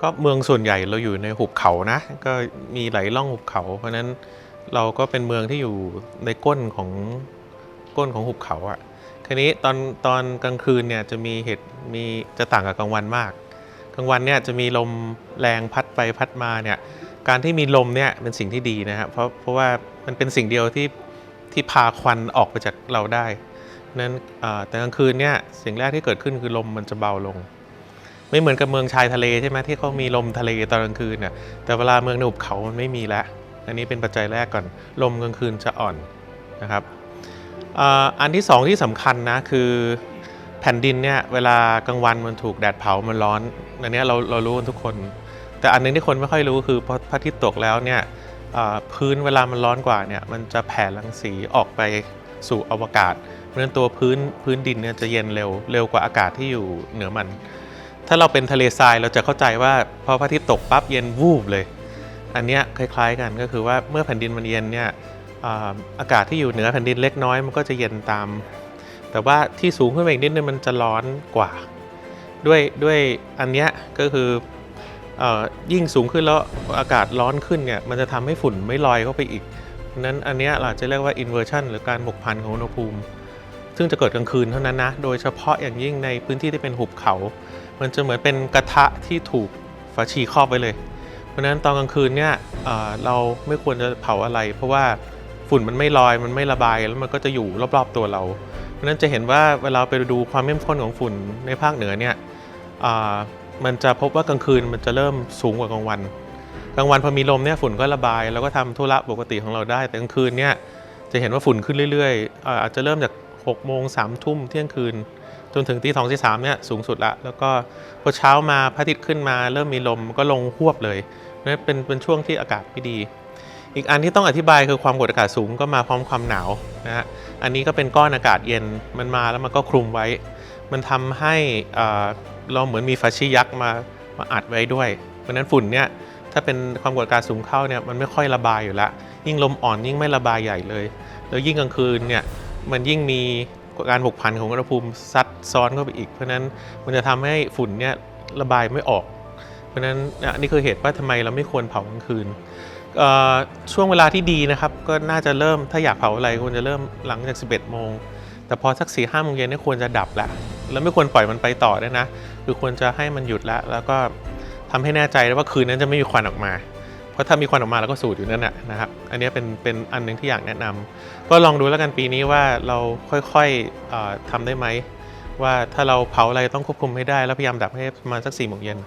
ก็เมืองส่วนใหญ่เราอยู่ในหุบเขานะ ก็มีไหลล่องหุบเขา เพราะนั้นเราก็เป็นเมืองที่อยู่ในก้นของก้นของหุบเขาอะ่ะคราวนี้ตอนตอนกลางคืนเนี่ยจะมีเหตุมีจะต่างกับกลางวันมาก กลางวันเนี่ยจะมีลมแรงพัดไปพัดมาเนี่ยการที่มีลมเนี่ยเป็นสิ่งที่ดีนะครับเพราะเพราะว่ามันเป็นสิ่งเดียวที่ที่พาควันออกไปจากเราได้นั้นแต่กลางคืนเนี่ยสิ่งแรกที่เกิดขึ้นคือลมมันจะเบาลง ไม่เหมือนกับเมืองชายทะเลใช่ไหมที่เขามีลมทะเลตอนกลางคืนน่ะแต่เวลาเมืองในหุบเขามันไม่มีแล้วอันนี้เป็นปัจจัยแรกก่อนลมกลางคืนจะอ่อนนะครับอันที่สองที่สำคัญนะคือแผ่นดินเนี่ยเวลากลางวันมันถูกแดดเผามันร้อนอันนี้เราเรารู้กันทุกคน แต่อันหนึงที่คนไม่ค่อยรู้คือพอพระอาทิตย์ตกแล้วเนี่ยพื้นเวลามันร้อนกว่าเนี่ยมันจะแผ่รังสีออกไปสู่อวกาศเพราะฉะนั้นตัวพื้นพื้นดินเนี่ยจะเย็นเร็วเร็วกว่าอากาศที่อยู่เหนือมัน ถ้าเราเป็นทะเลทรายเราจะเข้าใจว่าพอพระอาทิตย์ตกปั๊บเย็นวูบเลย อันเนี้ยคล้าย ๆกันก็คือว่าเมื่อแผ่นดินมันเย็นเนี่ยอากาศที่อยู่เหนือแผ่นดินเล็กน้อยมันก็จะเย็นตาม แต่ว่าที่สูงขึ้นไปอีกนิดนึงมันจะร้อนกว่า ด้วยด้วยอันเนี้ยก็คืออ่อยิ่งสูงขึ้นแล้วอากาศร้อนขึ้นเนี่ยมันจะทำให้ฝุ่นไม่ลอยเข้าไปอีกนั้นอันเนี้ยเราจะเรียกว่า inversion หรือการหมกพันของอุณหภูมิ ซึ่งจะเกิดกลางคืนเท่านั้นนะ โดยเฉพาะอย่างยิ่งในพื้นที่ที่เป็นหุบเขา มันจะเหมือนเป็นกระทะที่ถูกฝาชีครอบไว้เลย เพราะฉะนั้นตอนกลางคืนเนี่ยเเราไม่ควรจะเผาอะไร เพราะว่าฝุ่นมันไม่ลอยมันไม่ระบายแล้วมันก็จะอยู่รอบๆตัวเรา เพราะฉะนั้นจะเห็นว่าเวลาไปดูความเข้มข้นของฝุ่นในภาคเหนือเนี่ยมันจะพบว่ากลางคืนมันจะเริ่มสูงกว่ากลางวัน กลางวันพอมีลมเนี่ยฝุ่นก็ระบาย แล้วก็ทำธุระปกติของเราได้ แต่กลางคืนเนี่ยจะเห็นว่าฝุ่นขึ้นเรื่อยๆอาจจะเริ่มจาก 6โมง3ทุ่มเที่ยงคืน จนถึงตีสองตีสามเนี่ยสูงสุดละ แล้วก็พอเช้ามาพระอาทิตย์ขึ้นมาเริ่มมีลมก็ลงหวบเลยนั่นเป็นเป็นช่วงที่อากาศไม่ดี อีกอันที่ต้องอธิบายคือความกดอากาศสูงก็มาพร้อมความหนาวนะฮะอันนี้ก็เป็นก้อนอากาศเย็นมันมาแล้วมันก็คลุมไว้ มันทำให้อ่าเราเหมือนมีฟาชียักษ์มามาอัดไว้ด้วยเพราะนั้นฝุ่นเนี่ยถ้าเป็นความกดอากาศสูงเข้าเนี่ยมันไม่ค่อยระบายอยู่ล้วยิ่งลมอ่อนยิ่งไม่ระบายใหญ่เลย แล้วยิ่งกลางคืนเนี่ย มันยิ่งมีการผกผันของอุณหภูมิซัดซ้อนเข้าไปอีก เพราะนั้นมันจะทำให้ฝุ่นเนี่ยระบายไม่ออก เพราะนั้นนี่ยอันนี้คือเหตุว่าทำไมเราไม่ควรเผากลางคืนช่วงเวลาที่ดีนะครับก็น่าจะเริ่มถ้าอยากเผาอะไรควรจะเริ่มหลังจาก 11 โมง แต่พอสัก4ี่ห้าโมงเย็นนี่ควรจะดับแล้วแล้วไม่ควรปล่อยมันไปต่อด้วยนะ คือควรจะให้มันหยุดแล้วแล้วก็ทำให้แน่ใจว่าคืนนั้นจะไม่มีควันออกมา เพราะถ้ามีควันออกมาเราก็สูดอยู่นั่นแหละนะครับ อันนี้เป็นเป็นอันหนึงที่อยากแนะนำก็ลองดูแล้วกันปีนี้ว่าเราค่อยๆเอ่อทำได้ไหมว่าถ้าเราเผาอะไรต้องควบคุมให้ได้แล้วพยายามดับให้ประมาณสักสี่โมงเย็น